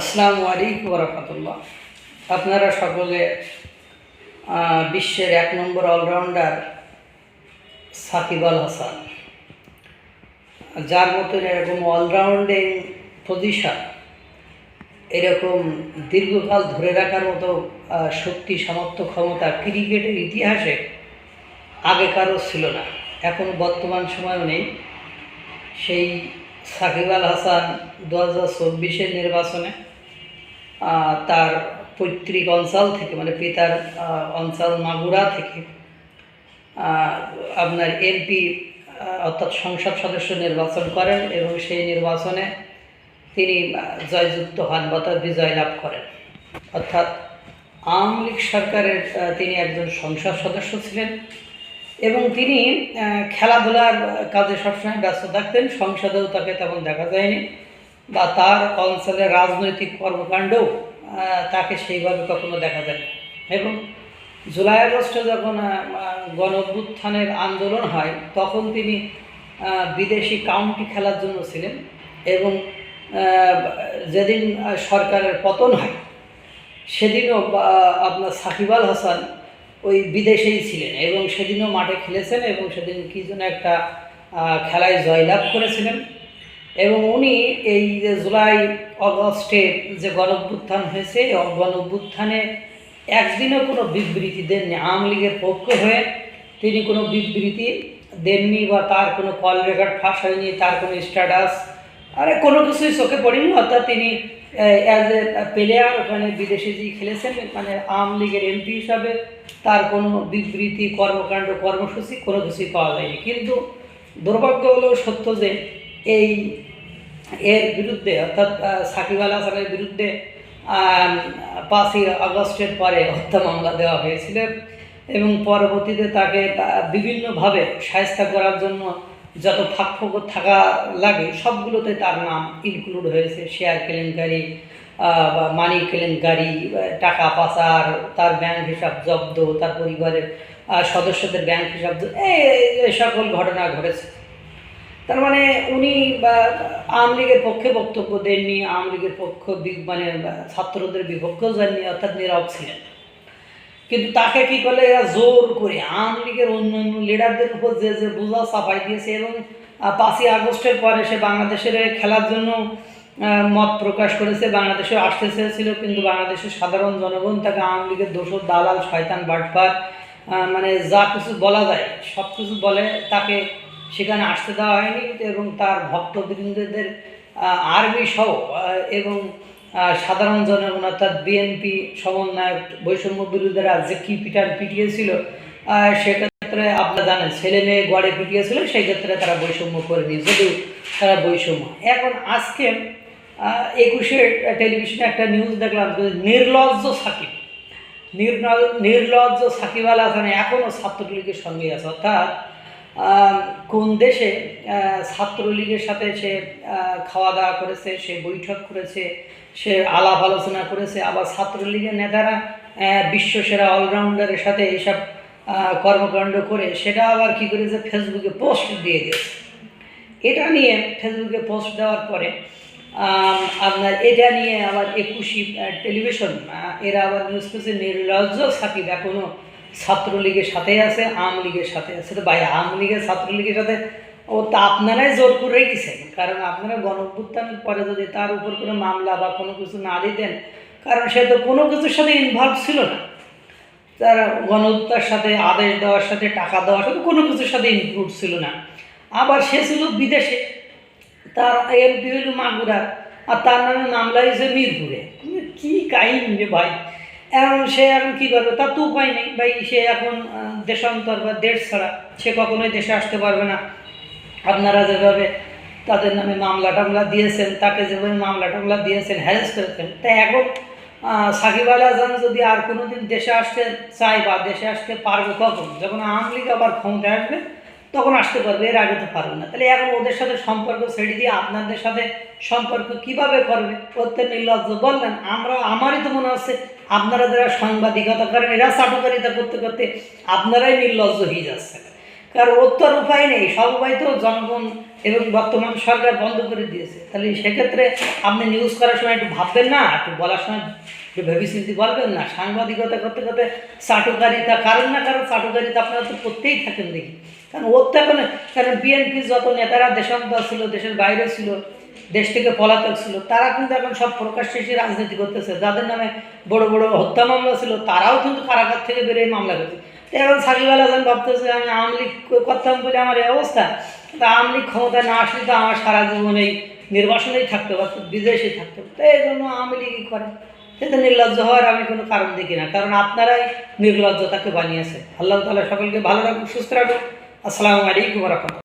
আসসালামু আলাইকুম রহমতুল্লাহ। আপনারা সকলে বিশ্বের এক নম্বর অলরাউন্ডার সাকিব আল হাসান। যার মতন এরকম অলরাউন্ডিং পজিশন, এরকম দীর্ঘকাল ধরে রাখার মতো শক্তি, সামর্থ্য, ক্ষমতা ক্রিকেটের ইতিহাসে আগে কারও ছিল না। এখন বর্তমান সময়েও নেই। সেই সাকিব আল হাসান দু হাজার চব্বিশের নির্বাচনে তার পৈতৃক অঞ্চল থেকে মানে পিতার অঞ্চল মাগুরা থেকে আপনার এমপি অর্থাৎ সংসদ সদস্য নির্বাচন করেন এবং সেই নির্বাচনে তিনি জয়যুক্ত হন বা তার বিজয় লাভ করেন। অর্থাৎ আওয়ামী লীগ সরকারের তিনি একজন সংসদ সদস্য ছিলেন। এবং তিনি খেলাধুলার কাজে সবসময় ব্যস্ত থাকতেন। সংসদেও তাকে তেমন দেখা যায়নি বা তার অঞ্চলের রাজনৈতিক কর্মকাণ্ডও তাকে সেইভাবে কখনো দেখা যায় এবং জুলাই আগস্টে যখন গণ অভ্যুত্থানের আন্দোলন হয়, তখন তিনি বিদেশি কাউন্টি খেলার জন্য ছিলেন এবং যেদিন সরকারের পতন হয়, সেদিনও আপনার সাকিব আল হাসান ওই বিদেশেই ছিলেন এবং সেদিনও মাঠে খেলেছেন এবং সেদিন কি যেন একটা খেলায় জয়লাভ করেছিলেন এবং উনি এই যে জুলাই, অগস্টে যে গণঅভ্যুত্থান হয়েছে, এই গণঅভ্যুত্থানে একদিনও কোনো বিবৃতি দেননি। আওয়ামী লীগের পক্ষ হয়ে তিনি কোনো বিবৃতি দেননি বা তার কোনো কল রেকর্ড ফাঁস হয়নি, তার কোনো স্ট্যাটাস, আরে কোনো কিছুই চোখে পড়েনি। অর্থাৎ তিনি অ্যাজ এ প্লেয়ার, ওখানে বিদেশে যে খেলেছেন মানে আওয়ামী লীগের এমপি হিসাবে তার কোনো বিবৃতি, কর্মকাণ্ড, কর্মসূচি কোনো কিছুই পাওয়া যায়নি। কিন্তু দুর্ভাগ্য হলেও সত্য যে এই এর বিরুদ্ধে, অর্থাৎ সাকিব আল হাসানের বিরুদ্ধে পাঁচই আগস্টের পরে হত্যা মামলা দেওয়া হয়েছিল এবং পরবর্তীতে তাকে বিভিন্নভাবে সাহায্য করার জন্য যত ফাঁক থাকা লাগে, সবগুলোতে তার নাম ইনক্লুড হয়েছে শেয়ার কেলেঙ্কারি মানি কেলেঙ্কারি টাকা পাচার, তার ব্যাংক হিসাব জব্দ, তার পরিবারের সদস্যদের ব্যাংক হিসাব এই সকল ঘটনা ঘটেছে। তার মানে উনি আওয়ামী লীগের পক্ষে বক্তব্য দেননি, আওয়ামী লীগের পক্ষ মানে ছাত্রদের বিপক্ষেও যাননি, অর্থাৎ নীরব ছিলেন। কিন্তু তাকে কি করলে এরা জোর করে, আওয়ামী লীগের অন্যান্য লিডারদের উপর যে যে বোঝা চাপাই দিয়েছে এবং পাঁচই আগস্টের পরে সে বাংলাদেশের খেলার জন্য মত প্রকাশ করেছে বাংলাদেশে আসতে চেয়েছিল, কিন্তু বাংলাদেশের সাধারণ জনগণ তাকে আওয়ামী লীগের দোষর, দালাল, শয়তান, বাটপার মানে যা কিছু বলা যায়, সব কিছু বলে তাকে সেখানে আসতে দেওয়া হয়নি, এবং তার ভক্তবৃন্দদের আর্মি সহ এবং সাধারণ জনগণ, অর্থাৎ বিএনপি সমন্বয়ক বৈষম্য বিরোধীরা যে কি পিটার পিটিয়েছিল সেক্ষেত্রে আপনারা জানেন, ছেলে মেয়ে গড়ে পিটিয়েছিল, সেই ক্ষেত্রে তারা বৈষম্য করেনি, যদিও তারা বৈষম্য। এখন আজকে একুশে টেলিভিশনে একটা নিউজ দেখলাম নির্লজ্জ সাকিব। নির্লজ্জ সাকিব আল এখনও ছাত্রলীগের সঙ্গে আছে। অর্থাৎ কোন দেশে ছাত্রলীগের সাথে সে খাওয়া দাওয়া করেছে সে বৈঠক করেছে সে আলাপ আলোচনা করেছে আবার ছাত্রলীগের নেতারা আহ, বিশ্বসেরা অলরাউন্ডারের সাথে এইসব কর্মকাণ্ড করে সেটা আবার কি করেছে? ফেসবুকে পোস্ট দিয়ে দিয়েছে। এটা নিয়ে ফেসবুকে পোস্ট দেওয়ার পরে আপনার এটা নিয়ে আবার একুশি টেলিভিশন এরা আবার নিউজ পেছে নির্লজ্জ সাকিব এখনও ছাত্রলীগের সাথে আছে আওয়ামী লীগের সাথে আছে। তো ভাই আওয়ামী লীগের ছাত্রলীগের সাথে ও তা আপনারাই জোর করে রেখেছেন। কারণ আপনারা গণ অভ্যুত্থানের পরে যদি তার উপর কোনো মামলা বা কোনো কিছু না দিতেন, কারণ সে তো কোনো কিছুর সাথে ইনভলভ ছিল না। তার গণহত্যার সাথে, আদেশ দেওয়ার সাথে, টাকা দেওয়ার সাথে কোনো কিছুর সাথে ইনক্লুড ছিল না। আবার সে ছিল বিদেশে। তার এমপি হইল মাগুরার আর তার নামে মামলা হয়েছে মিরপুরে। কি কাহিনী রে ভাই? এখন সে এখন কী করবে? তার তো উপায় নেই। ভাই, সে এখন দেশান্তর বা দেশ ছাড়া সে কখনোই দেশে আসতে পারবে না। আপনারা যেভাবে তাদের নামে মামলা টামলা দিয়েছেন, তাকে যেভাবে মামলা টামলা দিয়েছেন, হ্যারেস করেছেন তাই এখন সাকিব আল যদি আর কোনো দিন দেশে আসতে চায় বা দেশে আসতে পারবে কখন? যখন আওয়ামী লীগ আবার ক্ষমতায় আসবে তখন আসতে পারবে, এর আগে তো পারবে না। তাহলে এখন ওদের সাথে সম্পর্ক ছেড়ে দিয়ে আপনাদের সাথে সম্পর্ক কীভাবে করবে? প্রত্যেক নির্লজ্জ বললেন, আমরা, আমারই তো মনে হচ্ছে আপনারা যারা সাংবাদিকতা করেন, এরা চাটুকারিতা করতে করতে আপনারাই নির্লজ্জ হয়ে যাচ্ছে। কারণ ওর তো আর উপায় নেই, সব উপায় তো জনগণ এবং বর্তমান সরকার বন্ধ করে দিয়েছে। তাহলে সেক্ষেত্রে আপনি নিউজ করার সময় একটু ভাববেন না, একটু বলার সময় একটু ভেবেচিন্তি বলবেন না। সাংবাদিকতা করতে করতে চাটুকারিতা, কারণ না কারণ চাটুকারিতা আপনারা তো করতেই থাকেন দেখি। কারণ ওর তো এখন, কারণ বিএনপি যত নেতারা দেশান্তর ছিল, দেশের বাইরে ছিল, দেশ থেকে পলাতক ছিল, তারা কিন্তু এখন সব প্রকাশ্যে এসে রাজনীতি করতেছে। যাদের নামে বড় বড় হত্যা মামলা ছিল, তারাও কিন্তু কারাগার থেকে বেরিয়ে মামলা করছে। এখন সাকিব যখন ভাবতেছে আমি আওয়ামী লীগ করতাম বলে আমার এই অবস্থা তা আওয়ামী লীগ ক্ষমতায় না আসলে তো আমার সারা জীবন নির্বাসনেই থাকতে পারতো বিদেশেই থাকতে পারতো এই জন্য আওয়ামী লীগই করে। সেটা নির্লজ্জ হওয়ার আমি কোনো কারণ দেখি না, কারণ আপনারাই নির্লজ্জতাকে বানিয়েছে আল্লাহ তালা সকলকে ভালো রাখুন সুস্থ রাখুন আসসালামু আলাইকুম রহমতুল্লাহ।